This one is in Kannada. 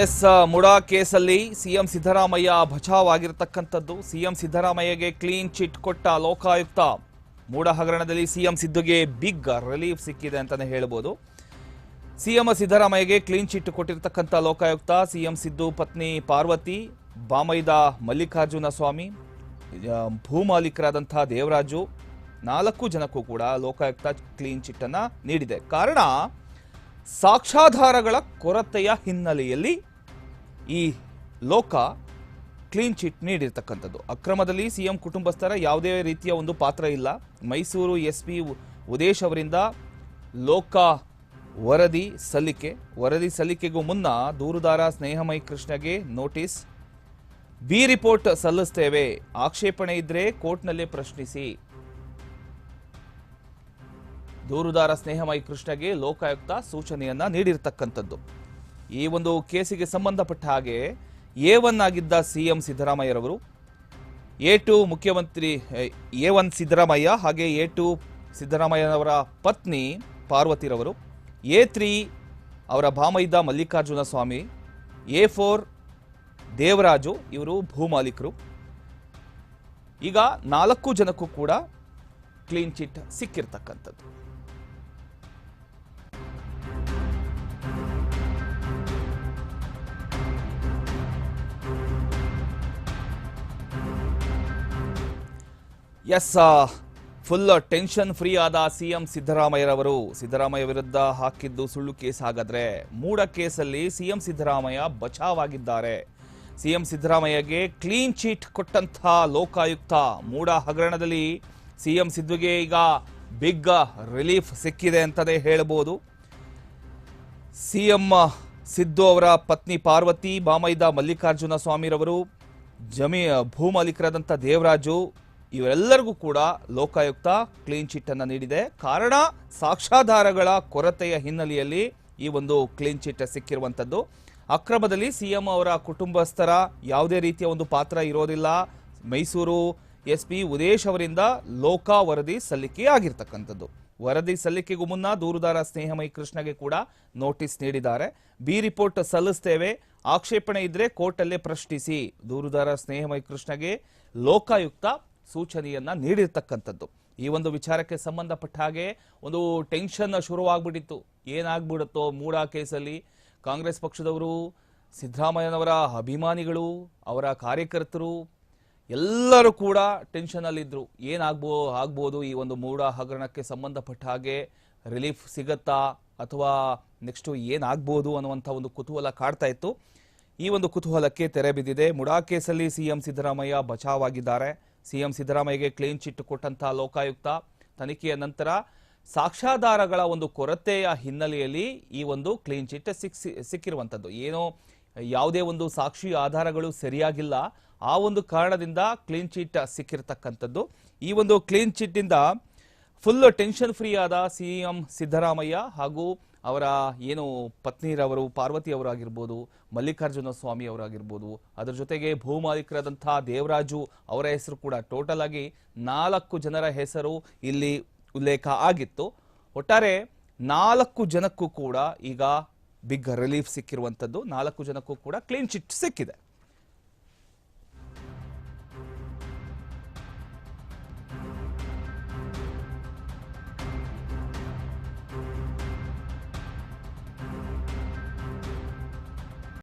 ಎಸ್, ಮುಡಾ ಕೇಸಲ್ಲಿ ಸಿಎಂ ಸಿದ್ದರಾಮಯ್ಯ ಬಚಾವಾಗಿರತಕ್ಕಂಥದ್ದು ಸಿಎಂ ಸಿದ್ದರಾಮಯ್ಯಗೆ ಕ್ಲೀನ್ ಚಿಟ್ ಕೊಟ್ಟ ಲೋಕಾಯುಕ್ತ. ಮೂಡ ಹಗರಣದಲ್ಲಿ ಸಿಎಂ ಸಿದ್ದುಗೆ ಬಿಗ್ ರಿಲೀಫ್ ಸಿಕ್ಕಿದೆ ಅಂತಲೇ ಹೇಳ್ಬೋದು. ಸಿಎಂ ಸಿದ್ದರಾಮಯ್ಯಗೆ ಕ್ಲೀನ್ ಚಿಟ್ ಕೊಟ್ಟಿರ್ತಕ್ಕಂಥ ಲೋಕಾಯುಕ್ತ, ಸಿಎಂ ಸಿದ್ದು ಪತ್ನಿ ಪಾರ್ವತಿ, ಬಾಮೈದ ಮಲ್ಲಿಕಾರ್ಜುನ ಸ್ವಾಮಿ ಭೂಮಾಲೀಕರಾದಂಥ ದೇವರಾಜು, ನಾಲ್ಕು ಜನಕ್ಕೂ ಕೂಡ ಲೋಕಾಯುಕ್ತ ಕ್ಲೀನ್ ಚಿಟ್ಟನ್ನು ನೀಡಿದೆ. ಕಾರಣ ಸಾಕ್ಷ್ಯಾಧಾರಗಳ ಕೊರತೆಯ ಹಿನ್ನೆಲೆಯಲ್ಲಿ ಈ ಲೋಕ ಕ್ಲೀನ್ ಚಿಟ್ ನೀಡಿರ್ತಕ್ಕಂಥದ್ದು. ಅಕ್ರಮದಲ್ಲಿ ಸಿಎಂ ಕುಟುಂಬಸ್ಥರ ಯಾವುದೇ ರೀತಿಯ ಒಂದು ಪಾತ್ರ ಇಲ್ಲ. ಮೈಸೂರು ಎಸ್ ಪಿ ಉದೇಶ್ ಅವರಿಂದ ಲೋಕ ವರದಿ ಸಲ್ಲಿಕೆ. ವರದಿ ಸಲ್ಲಿಕೆಗೂ ಮುನ್ನ ದೂರುದಾರ ಸ್ನೇಹಮಯಿ ಕೃಷ್ಣಗೆ ನೋಟಿಸ್. ಬಿ ರಿಪೋರ್ಟ್ ಸಲ್ಲಿಸ್ತೇವೆ. ಆಕ್ಷೇಪಣೆ ಇದ್ರೆ ಕೋರ್ಟ್ನಲ್ಲೇ ಪ್ರಶ್ನಿಸಿ. ದೂರುದಾರ ಸ್ನೇಹಮಯಿ ಕೃಷ್ಣಗೆ ಲೋಕಾಯುಕ್ತ ಸೂಚನೆಯನ್ನ ನೀಡಿರ್ತಕ್ಕಂಥದ್ದು. ಈ ಒಂದು ಕೇಸಿಗೆ ಸಂಬಂಧಪಟ್ಟ ಹಾಗೆ ಎ ಒನ್ ಆಗಿದ್ದ ಸಿಎಂ ಸಿದ್ದರಾಮಯ್ಯರವರು, ಎ ಟು ಮುಖ್ಯಮಂತ್ರಿ, ಎ ಒನ್ ಸಿದ್ದರಾಮಯ್ಯ ಹಾಗೆ ಎ ಟು ಸಿದ್ದರಾಮಯ್ಯನವರ ಪತ್ನಿ ಪಾರ್ವತಿರವರು, ಎ ತ್ರೀ ಅವರ ಭಾಮೈದ ಮಲ್ಲಿಕಾರ್ಜುನ ಸ್ವಾಮಿ ಎ ಫೋರ್ ದೇವರಾಜು ಇವರು ಭೂಮಾಲೀಕರು. ಈಗ ನಾಲ್ಕು ಜನಕ್ಕೂ ಕೂಡ ಕ್ಲೀನ್ ಚಿಟ್ ಸಿಕ್ಕಿರ್ತಕ್ಕಂಥದ್ದು. ಎಸ್ ಫುಲ್ ಟೆನ್ಷನ್ ಫ್ರೀ ಆದ ಸಿಎಂ ಸಿದ್ದರಾಮಯ್ಯರವರು. ಸಿದ್ದರಾಮಯ್ಯ ವಿರುದ್ಧ ಹಾಕಿದ್ದು ಸುಳ್ಳು ಕೇಸ್ ಆಗದ್ರೆ ಮೂಡ ಕೇಸಲ್ಲಿ ಸಿಎಂ ಸಿದ್ದರಾಮಯ್ಯ ಬಚಾವಾಗಿದ್ದಾರೆ. ಸಿಎಂ ಸಿದ್ದರಾಮಯ್ಯಗೆ ಕ್ಲೀನ್ ಚೀಟ್ ಕೊಟ್ಟಂತಹ ಲೋಕಾಯುಕ್ತ ಮೂಡ ಹಗರಣದಲ್ಲಿ ಸಿಎಂ ಸಿದ್ದುಗೆ ಈಗ ಬಿಗ್ ರಿಲೀಫ್ ಸಿಕ್ಕಿದೆ ಅಂತಲೇ ಹೇಳಬಹುದು ಸಿಎಂ ಸಿದ್ದು ಅವರ ಪತ್ನಿ ಪಾರ್ವತಿ, ಬಾಮೈದ ಮಲ್ಲಿಕಾರ್ಜುನ ಸ್ವಾಮಿರವರು, ಜಮೀ ಭೂ ಮಾಲೀಕರಾದಂಥ ದೇವರಾಜು ಇವರೆಲ್ಲರಿಗೂ ಕೂಡ ಲೋಕಾಯುಕ್ತ ಕ್ಲೀನ್ ಚಿಟ್ ಅನ್ನು ನೀಡಿದೆ. ಕಾರಣ, ಸಾಕ್ಷ್ಯಾಧಾರಗಳ ಕೊರತೆಯ ಹಿನ್ನೆಲೆಯಲ್ಲಿ ಈ ಒಂದು ಕ್ಲೀನ್ ಚಿಟ್ ಸಿಕ್ಕಿರುವಂಥದ್ದು ಅಕ್ರಮದಲ್ಲಿ ಸಿಎಂ ಅವರ ಕುಟುಂಬಸ್ಥರ ಯಾವುದೇ ರೀತಿಯ ಒಂದು ಪಾತ್ರ ಇರೋದಿಲ್ಲ. ಮೈಸೂರು ಎಸ್ ಪಿ ಉದೇಶ್ ಅವರಿಂದ ಲೋಕಾ ವರದಿ ಸಲ್ಲಿಕೆ ಆಗಿರ್ತಕ್ಕಂಥದ್ದು. ವರದಿ ಸಲ್ಲಿಕೆಗೂ ಮುನ್ನ ದೂರುದಾರ ಸ್ನೇಹಮಯಿ ಕೃಷ್ಣಗೆ ಕೂಡ ನೋಟಿಸ್ ನೀಡಿದ್ದಾರೆ. ಬಿ ರಿಪೋರ್ಟ್ ಸಲ್ಲಿಸ್ತೇವೆ. ಆಕ್ಷೇಪಣೆ ಇದ್ರೆ ಕೋರ್ಟಲ್ಲೇ ಪ್ರಶ್ನಿಸಿ. ದೂರುದಾರ ಸ್ನೇಹಮಯಿ ಕೃಷ್ಣಗೆ ಲೋಕಾಯುಕ್ತ ಸೂಚನೆಯನ್ನ ನೀಡಿರ್ತಕ್ಕಂಥದ್ದು. ಈ ಒಂದು ವಿಚಾರಕ್ಕೆ ಸಂಬಂಧಪಟ್ಟ ಹಾಗೆ ಒಂದು ಟೆನ್ಷನ್ ಶುರುವಾಗ್ಬಿಟ್ಟಿತ್ತು. ಏನಾಗ್ಬಿಡುತ್ತೋ ಮೂಡ ಕೇಸಲ್ಲಿ ಕಾಂಗ್ರೆಸ್ ಪಕ್ಷದವರು, ಸಿದ್ದರಾಮಯ್ಯನವರ ಅಭಿಮಾನಿಗಳು, ಅವರ ಕಾರ್ಯಕರ್ತರು, ಎಲ್ಲರೂ ಕೂಡ ಟೆನ್ಷನಲ್ಲಿದ್ದರು ಏನಾಗ್ಬೋ, ಆಗ್ಬೋದು ಈ ಒಂದು ಮೂಡ ಹಗರಣಕ್ಕೆ ಸಂಬಂಧಪಟ್ಟ ಹಾಗೆ ರಿಲೀಫ್ ಸಿಗತ್ತಾ ಅಥವಾ ನೆಕ್ಸ್ಟು ಏನಾಗ್ಬೋದು ಅನ್ನುವಂಥ ಒಂದು ಕುತೂಹಲ ಕಾಡ್ತಾ ಇತ್ತು. ಈ ಒಂದು ಕುತೂಹಲಕ್ಕೆ ತೆರೆ ಬಿದ್ದಿದೆ. ಮುಡಾ ಕೇಸಲ್ಲಿ ಸಿಎಂ ಸಿದ್ದರಾಮಯ್ಯ ಬಚಾವಾಗಿದ್ದಾರೆ ಸಿಎಂ ಸಿದ್ದರಾಮಯ್ಯಗೆ ಕ್ಲೀನ್ ಚಿಟ್ ಕೊಟ್ಟಂತಹ ಲೋಕಾಯುಕ್ತ. ತನಿಖೆಯ ನಂತರ ಸಾಕ್ಷ್ಯಾಧಾರಗಳ ಒಂದು ಕೊರತೆಯ ಹಿನ್ನೆಲೆಯಲ್ಲಿ ಈ ಒಂದು ಕ್ಲೀನ್ ಚಿಟ್ ಸಿಕ್ ಸಿಕ್ಕಿರುವಂಥದ್ದು ಏನೋ ಯಾವುದೇ ಒಂದು ಸಾಕ್ಷಿ ಆಧಾರಗಳು ಸರಿಯಾಗಿಲ್ಲ. ಆ ಒಂದು ಕಾರಣದಿಂದ ಕ್ಲೀನ್ ಚಿಟ್ ಸಿಕ್ಕಿರತಕ್ಕಂಥದ್ದು. ಈ ಒಂದು ಕ್ಲೀನ್ ಚಿಟ್ಟಿಂದ ಫುಲ್ ಟೆನ್ಷನ್ ಫ್ರೀ ಆದ ಸಿಎಂ ಸಿದ್ದರಾಮಯ್ಯ ಹಾಗೂ ಅವರ ಏನು ಪತ್ನಿರವರು ಪಾರ್ವತಿ ಅವರಾಗಿರ್ಬೋದು, ಮಲ್ಲಿಕಾರ್ಜುನ ಸ್ವಾಮಿ ಅವರಾಗಿರ್ಬೋದು, ಅದರ ಜೊತೆಗೆ ಭೂ ಮಾಲೀಕರಾದಂತಹ ದೇವರಾಜು ಅವರ ಹೆಸರು ಕೂಡ ಟೋಟಲ್ ಆಗಿ ನಾಲ್ಕು ಜನರ ಹೆಸರು ಇಲ್ಲಿ ಉಲ್ಲೇಖ ಆಗಿತ್ತು. ಒಟ್ಟಾರೆ ನಾಲ್ಕು ಜನಕ್ಕೂ ಕೂಡ ಈಗ ಬಿಗ್ ರಿಲೀಫ್ ಸಿಕ್ಕಿರುವಂಥದ್ದು. ನಾಲ್ಕು ಜನಕ್ಕೂ ಕೂಡ ಕ್ಲೀನ್ ಚಿಟ್ ಸಿಕ್ಕಿದೆ.